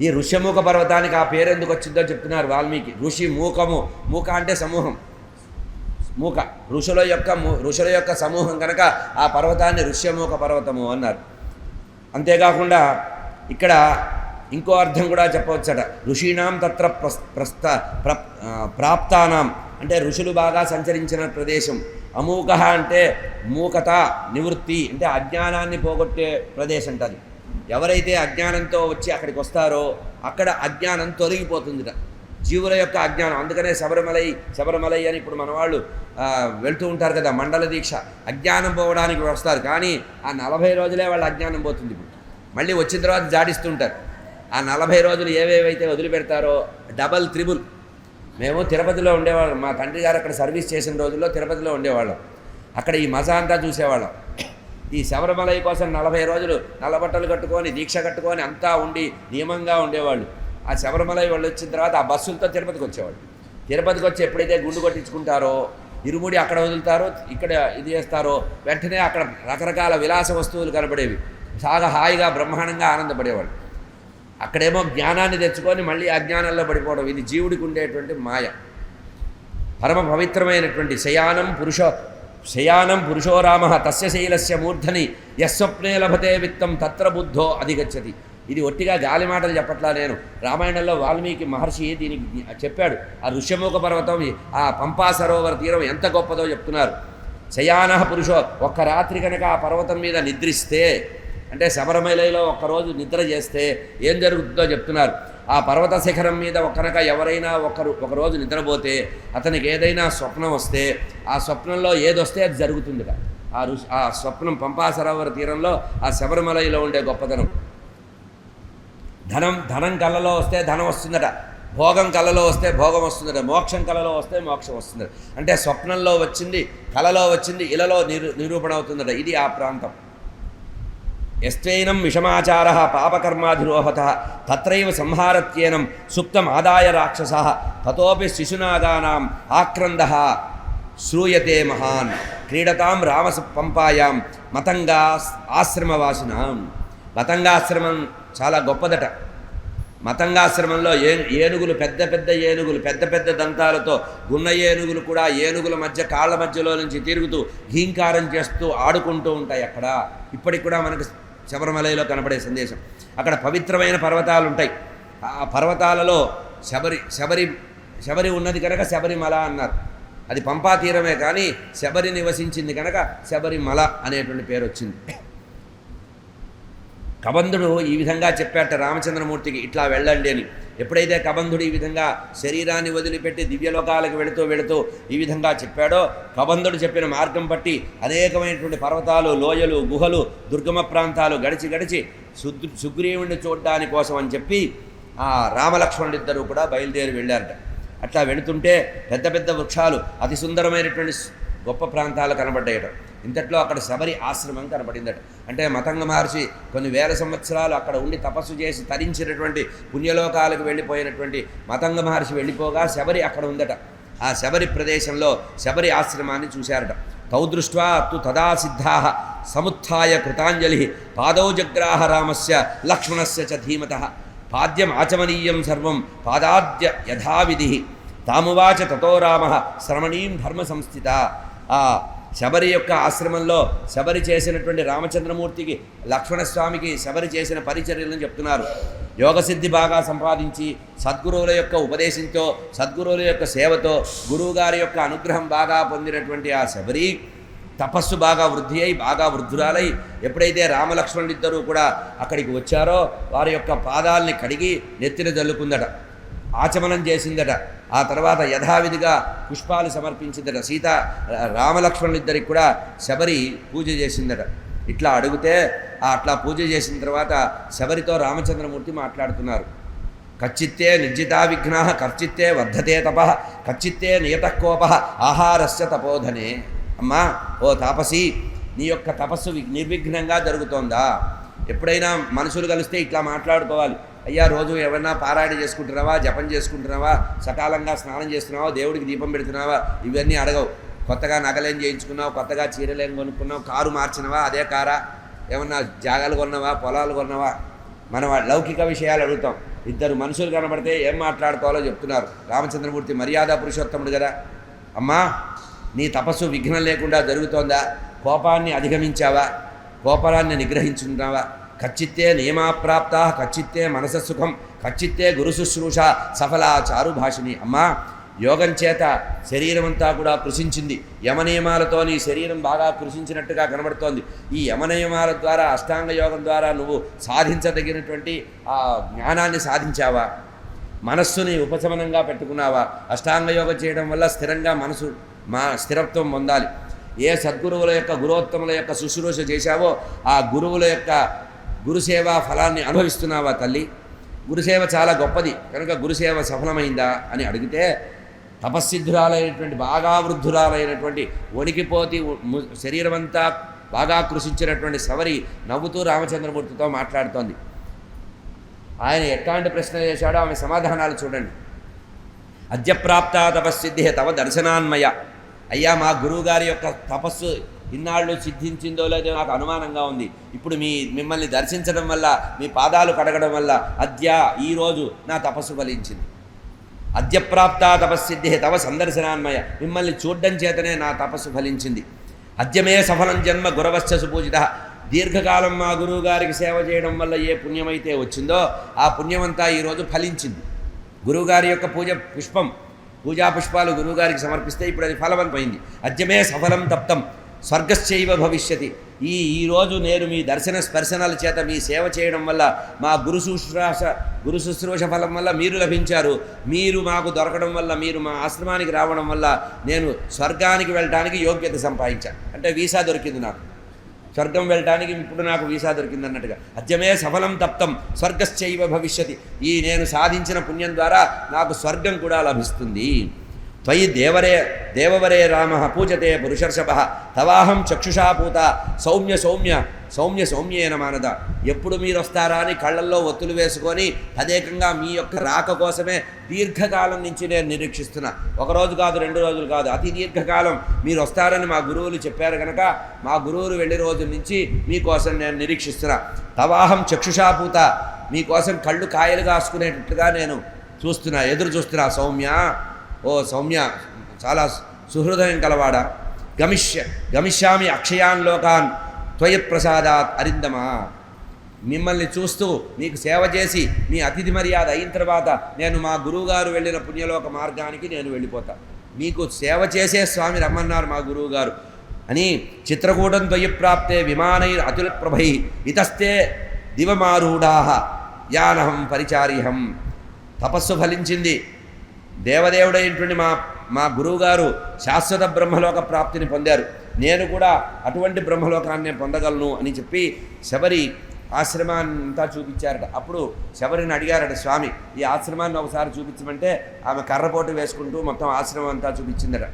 ఈ ఋష్యమూక పర్వతానికి ఆ పేరు ఎందుకు వచ్చిందో చెప్తున్నారు వాల్మీకి. ఋషి మూకము. మూక అంటే సమూహం. మూక. ఋషుల యొక్క ఋషుల యొక్క సమూహం కనుక ఆ పర్వతాన్ని ఋష్యమూక పర్వతము అన్నారు. అంతేకాకుండా ఇక్కడ ఇంకో అర్థం కూడా చెప్పవచ్చట. ఋషీణాం తత్ర ప్రస్త ప్రస్థ ప్ర ప్రాప్తానాం. అంటే ఋషులు బాగా సంచరించిన ప్రదేశం. అమూక అంటే మూకత నివృత్తి అంటే అజ్ఞానాన్ని పోగొట్టే ప్రదేశం అంటది ఎవరైతే అజ్ఞానంతో వచ్చి అక్కడికి వస్తారో అక్కడ అజ్ఞానం తొలగిపోతుందిట. జీవుల యొక్క అజ్ఞానం. అందుకనే శబరిమలై శబరిమలై అని ఇప్పుడు మన వాళ్ళు వెళ్తూ ఉంటారు కదా మండల దీక్ష. అజ్ఞానం పోవడానికి వస్తారు. కానీ ఆ నలభై రోజులే వాళ్ళ అజ్ఞానం పోతుంది ఇప్పుడు. మళ్ళీ వచ్చిన తర్వాత జాడిస్తుంటారు ఆ నలభై రోజులు ఏవేవైతే వదిలిపెడతారో డబల్ త్రిబుల్. మేము తిరుపతిలో ఉండేవాళ్ళం. మా తండ్రి గారు అక్కడ సర్వీస్ చేసిన రోజుల్లో తిరుపతిలో ఉండేవాళ్ళం. అక్కడ ఈ మజా అంతా చూసేవాళ్ళం. ఈ శబరిమలై కోసం నలభై రోజులు నల్లబట్టలు కట్టుకొని దీక్ష కట్టుకొని అంతా ఉండి నియమంగా ఉండేవాళ్ళు. ఆ శబరిమలై వాళ్ళు వచ్చిన తర్వాత ఆ బస్సులతో తిరుపతికి వచ్చేవాళ్ళు. తిరుపతికి వచ్చి ఎప్పుడైతే గుండు కొట్టించుకుంటారో ఇరుముడి అక్కడ వదులుతారో ఇక్కడ ఇది చేస్తారో వెంటనే అక్కడ రకరకాల విలాస వస్తువులు కనబడేవి. చాలా హాయిగా బ్రహ్మాండంగా ఆనందపడేవాళ్ళు. అక్కడేమో జ్ఞానాన్ని తెచ్చుకొని మళ్ళీ అజ్ఞానంలో పడిపోవడం. ఇది జీవుడికి ఉండేటువంటి మాయ. పరమ పవిత్రమైనటువంటి శయానం పురుష శయానం పురుషో రామ తస్య శైలస్య మూర్ధని యస్వప్నే లభతే విత్తం తత్ర బుద్ధో అధిగచ్చతి. ఇది ఒట్టిగా గాలి మాటలు చెప్పట్లా నేను. రామాయణంలో వాల్మీకి మహర్షి దీనికి చెప్పాడు. ఆ ఋష్యముఖ పర్వతం ఆ పంపా సరోవర తీరం ఎంత గొప్పదో చెప్తున్నారు. శయాన పురుషో ఒక్క రాత్రి కనుక ఆ పర్వతం మీద నిద్రిస్తే అంటే శబరిమలలో ఒక్కరోజు నిద్ర చేస్తే ఏం జరుగుతుందో చెప్తున్నారు. ఆ పర్వత శిఖరం మీద ఒకనక ఎవరైనా ఒకరు ఒకరోజు నిద్రపోతే అతనికి ఏదైనా స్వప్నం వస్తే ఆ స్వప్నంలో ఏదొస్తే అది జరుగుతుందిట ఆ ఋషి ఆ స్వప్నం పంపా సరోవర తీరంలో ఆ శబరిమలయలో ఉండే గొప్పతనం. ధనం ధనం కళ్ళలో వస్తే ధనం వస్తుందట. భోగం కళలో వస్తే భోగం వస్తుందట. మోక్షం కళలో వస్తే మోక్షం వస్తుందట. అంటే స్వప్నంలో వచ్చింది కళలో వచ్చింది ఇలలో నిరూ నిరూపణ అవుతుందట. ఇది ఆ ప్రాంతం. ఎస్త్వైనం విషమాచార పాపకర్మాధిరోహత తత్రైవ సంహారత్యేనం సుప్తమాదాయ రాక్షస తతోపి శిశునాగానాం ఆక్రంద శ్రూయతే మహాన్ క్రీడతాం రామస పంపాయాం మతంగా ఆశ్రమవాసినాం. మతంగాశ్రమం చాలా గొప్పదట. మతంగాశ్రమంలో ఏ ఏనుగులు పెద్ద పెద్ద ఏనుగులు పెద్ద పెద్ద దంతాలతో గున్న ఏనుగులు కూడా ఏనుగుల మధ్య కాళ్ళ మధ్యలో నుంచి తిరుగుతూ ఘీంకారం చేస్తూ ఆడుకుంటూ ఉంటాయి అక్కడ. ఇప్పటికి కూడా మనకు శబరిమలలో కనపడే సందేశం. అక్కడ పవిత్రమైన పర్వతాలు ఉంటాయి ఆ పర్వతాలలో శబరి శబరి శబరి ఉన్నది కనుక శబరిమల అన్నారు. అది పంపా తీరమే కానీ శబరి నివసించింది కనుక శబరిమల అనేటువంటి పేరు వచ్చింది. కబంధుడు ఈ విధంగా చెప్పాట రామచంద్రమూర్తికి ఇట్లా వెళ్ళండి అని. ఎప్పుడైతే కబంధుడు ఈ విధంగా శరీరాన్ని వదిలిపెట్టి దివ్యలోకాలకు వెళుతూ వెళుతూ ఈ విధంగా చెప్పాడో కబంధుడు చెప్పిన మార్గం బట్టి అనేకమైనటువంటి పర్వతాలు లోయలు గుహలు దుర్గమ ప్రాంతాలు గడిచి గడిచి సుద్ సుగ్రీవుణ్ణి చూడడాని కోసం అని చెప్పి ఆ రామలక్ష్మణుడిద్దరూ కూడా బయలుదేరి వెళ్ళారట. అట్లా వెళుతుంటే పెద్ద పెద్ద వృక్షాలు అతి సుందరమైనటువంటి గొప్ప ప్రాంతాలు కనబడ్డాయట. ఇంతట్లో అక్కడ శబరి ఆశ్రమం కనబడిందట. అంటే మతంగ మహర్షి కొన్ని వేల సంవత్సరాలు అక్కడ ఉండి తపస్సు చేసి తరించినటువంటి పుణ్యలోకాలకు వెళ్ళిపోయినటువంటి మతంగ మహర్షి వెళ్ళిపోగా శబరి అక్కడ ఉందట. ఆ శబరి ప్రదేశంలో శబరి ఆశ్రమాన్ని చూశారట. తౌ దృష్ట్వా తు తదా సిద్ధా సముత్య కృతాంజలి పాదౌ జగ్రాహ రామస్య లక్ష్మణస్య చ ధీమత పాద్యం ఆచమనీయం సర్వం పాదాద్య యథావిధి తామువాచ తతో రామ శ్రమణీం ధర్మ సంస్థిత ఆ శబరి యొక్క ఆశ్రమంలో శబరి చేసినటువంటి రామచంద్రమూర్తికి లక్ష్మణస్వామికి శబరి చేసిన పరిచర్యలను చెప్తున్నారు. యోగసిద్ధి బాగా సంపాదించి సద్గురువుల యొక్క ఉపదేశంతో సద్గురువుల యొక్క సేవతో గురువుగారి యొక్క అనుగ్రహం బాగా పొందినటువంటి ఆ శబరి తపస్సు బాగా వృద్ధి అయి బాగా వృద్ధురాలై ఎప్పుడైతే రామలక్ష్మణుడిద్దరూ కూడా అక్కడికి వచ్చారో వారి యొక్క పాదాలని కడిగి నెత్తిన జల్లుకుందట. ఆచమనం చేసిందట. ఆ తర్వాత యథావిధిగా పుష్పాలు సమర్పించిందట. సీత రామలక్ష్మణులిద్దరికి కూడా శబరి పూజ చేసిందట. ఇట్లా అడిగితే అట్లా పూజ చేసిన తర్వాత శబరితో రామచంద్రమూర్తి మాట్లాడుతున్నారు. కచ్చిత్తే నిర్జితా విఘ్నా కర్చిత్తే వర్ధతే తప కచ్చిత్తే నియతకోప ఆహారస్య తపోధనే. అమ్మా ఓ తాపసి నీ యొక్క తపస్సు నిర్విఘ్నంగా జరుగుతోందా? ఎప్పుడైనా మనుషులు కలిస్తే ఇట్లా మాట్లాడుకోవాలి. అయ్యా రోజు ఏమన్నా పారాయణ చేసుకుంటున్నావా? జపం చేసుకుంటున్నావా? సకాలంగా స్నానం చేస్తున్నావా? దేవుడికి దీపం పెడుతున్నావా? ఇవన్నీ అడగవు. కొత్తగా నగలేం చేయించుకున్నావు? కొత్తగా చీరలేం కొనుక్కున్నావు? కారు మార్చినవా? అదే కారా? ఏమన్నా జాగాలు కొన్నావా? పొలాలు కొన్నావా? మనం లౌకిక విషయాలు అడుగుతాం. ఇద్దరు మనుషులు కనబడితే ఏం మాట్లాడుకోవాలో చెప్తున్నారు. రామచంద్రమూర్తి మర్యాద పురుషోత్తముడు కదా. అమ్మా నీ తపస్సు విఘ్నం లేకుండా జరుగుతోందా? కోపాన్ని అధిగమించావా? గోపరాన్ని నిగ్రహించుకున్నావా ఖచ్చిత్తే నియమాప్రాప్త కచ్చిత్తే మనస సుఖం ఖచ్చిత్తే గురు శుశ్రూష సఫల చారుభాషిని అమ్మా యోగం చేత శరీరం అంతా కూడా కృషించింది. యమనియమాలతో నీ శరీరం బాగా కృషించినట్టుగా కనబడుతోంది. ఈ యమనియమాల ద్వారా అష్టాంగ యోగం ద్వారా నువ్వు సాధించదగినటువంటి ఆ జ్ఞానాన్ని సాధించావా? మనస్సుని ఉపశమనంగా పెట్టుకున్నావా? అష్టాంగ యోగం చేయడం వల్ల స్థిరంగా మనసు మా స్థిరత్వం పొందాలి. ఏ సద్గురువుల యొక్క గురోత్తముల యొక్క శుశ్రూష చేశావో ఆ గురువుల యొక్క గురుసేవ ఫలాన్ని అనుభవిస్తున్నావా తల్లి? గురుసేవ చాలా గొప్పది. కనుక గురుసేవ సఫలమైందా అని అడిగితే తపస్సిద్ధురాలైనటువంటి బాగా వృద్ధురాలైనటువంటి వణికిపోతి శరీరమంతా శరీరం అంతా బాగా కృషించినటువంటి సవరి నవ్వుతూ రామచంద్రమూర్తితో మాట్లాడుతోంది. ఆయన ఎట్లాంటి ప్రశ్న చేశాడో ఆమె సమాధానాలు చూడండి. అద్యప్రాప్త తపస్సిద్ధి తవ దర్శనాన్మయ. అయ్యా మా గురువుగారి యొక్క తపస్సు ఇన్నాళ్ళు సిద్ధించిందో లేదో నాకు అనుమానంగా ఉంది. ఇప్పుడు మీ మిమ్మల్ని దర్శించడం వల్ల మీ పాదాలు కడగడం వల్ల అద్య ఈరోజు నా తపస్సు ఫలించింది. అద్యప్రాప్త తపస్సిద్ధి తవ సందర్శనాన్మయ. మిమ్మల్ని చూడ్డం చేతనే నా తపస్సు ఫలించింది. అద్యమే సఫలం జన్మ గురవశ్చ సుపూజిత. దీర్ఘకాలం మా గురువు గారికి సేవ చేయడం వల్ల ఏ పుణ్యమైతే వచ్చిందో ఆ పుణ్యమంతా ఈరోజు ఫలించింది. గురువుగారి యొక్క పూజ పుష్పం పూజా పుష్పాలు గురువుగారికి సమర్పిస్తే ఇప్పుడు అది ఫలవంతమైంది అద్యమే సఫలం తప్తం స్వర్గశ్చైవ భవిష్యతి. ఈ ఈరోజు నేను మీ దర్శన స్పర్శనాల చేత మీ సేవ చేయడం వల్ల మా గురు శుశ్రూష గురు శుశ్రూష ఫలం వల్ల మీరు లభించారు. మీరు మాకు దొరకడం వల్ల మీరు మా ఆశ్రమానికి రావడం వల్ల నేను స్వర్గానికి వెళ్ళడానికి యోగ్యత సంపాదించాను అంటే వీసా దొరికింది నాకు. స్వర్గం వెళ్ళటానికి ఇప్పుడు నాకు వీసా దొరికింది అన్నట్టుగా అద్యమే సఫలం తప్తం స్వర్గశ్చైవ భవిష్యతి. ఈ నేను సాధించిన పుణ్యం ద్వారా నాకు స్వర్గం కూడా లభిస్తుంది. త్వయి దేవరే దేవవరే రామ పూజతే పురుషర్షభ తవాహం చక్షుషా పూత సౌమ్య సౌమ్య సౌమ్య సౌమ్యేన మానద ఎప్పుడు మీరు వస్తారా అని కళ్ళల్లో ఒత్తులు వేసుకొని తదేకంగా మీ యొక్క రాక కోసమే దీర్ఘకాలం నుంచి నేను నిరీక్షిస్తున్నా. ఒకరోజు కాదు రెండు రోజులు కాదు అతి దీర్ఘకాలం మీరు వస్తారని మా గురువులు చెప్పారు కనుక మా గురువులు వెళ్ళే రోజుల నుంచి మీకోసం నేను నిరీక్షిస్తున్నా. తవాహం చక్షుషాపూత మీకోసం కళ్ళు కాయలు కాసుకునేటట్టుగా నేను చూస్తున్నా ఎదురు చూస్తున్నా. సౌమ్య ఓ సౌమ్య చాలా సుహృదయం కలవాడా. గమిష్య గమిష్యామి అక్షయాన్ లోకాన్ త్వయ ప్రసాదాత్ అరిందమా. మిమ్మల్ని చూస్తూ మీకు సేవ చేసి మీ అతిథి మర్యాద అయిన తర్వాత నేను మా గురువుగారు వెళ్ళిన పుణ్యలోక మార్గానికి నేను వెళ్ళిపోతా. మీకు సేవ చేసే స్వామి రమ్మన్నారు మా గురువుగారు. అని చిత్రకూటం త్వయి ప్రాప్తే విమానైర్ అతుల ప్రభై ఇతస్తే దివమారూఢా యానహం పరిచారిహం. తపస్సు ఫలించింది. దేవదేవుడైనటువంటి మా మా గురువుగారు శాశ్వత బ్రహ్మలోక ప్రాప్తిని పొందారు. నేను కూడా అటువంటి బ్రహ్మలోకాన్ని పొందగలను అని చెప్పి శబరి ఆశ్రమాన్నంతా చూపించారట. అప్పుడు శబరిని అడిగారట స్వామి ఈ ఆశ్రమాన్ని ఒకసారి చూపించమంటే ఆమె కర్రపోటు వేసుకుంటూ మొత్తం ఆశ్రమం అంతా చూపించిందట.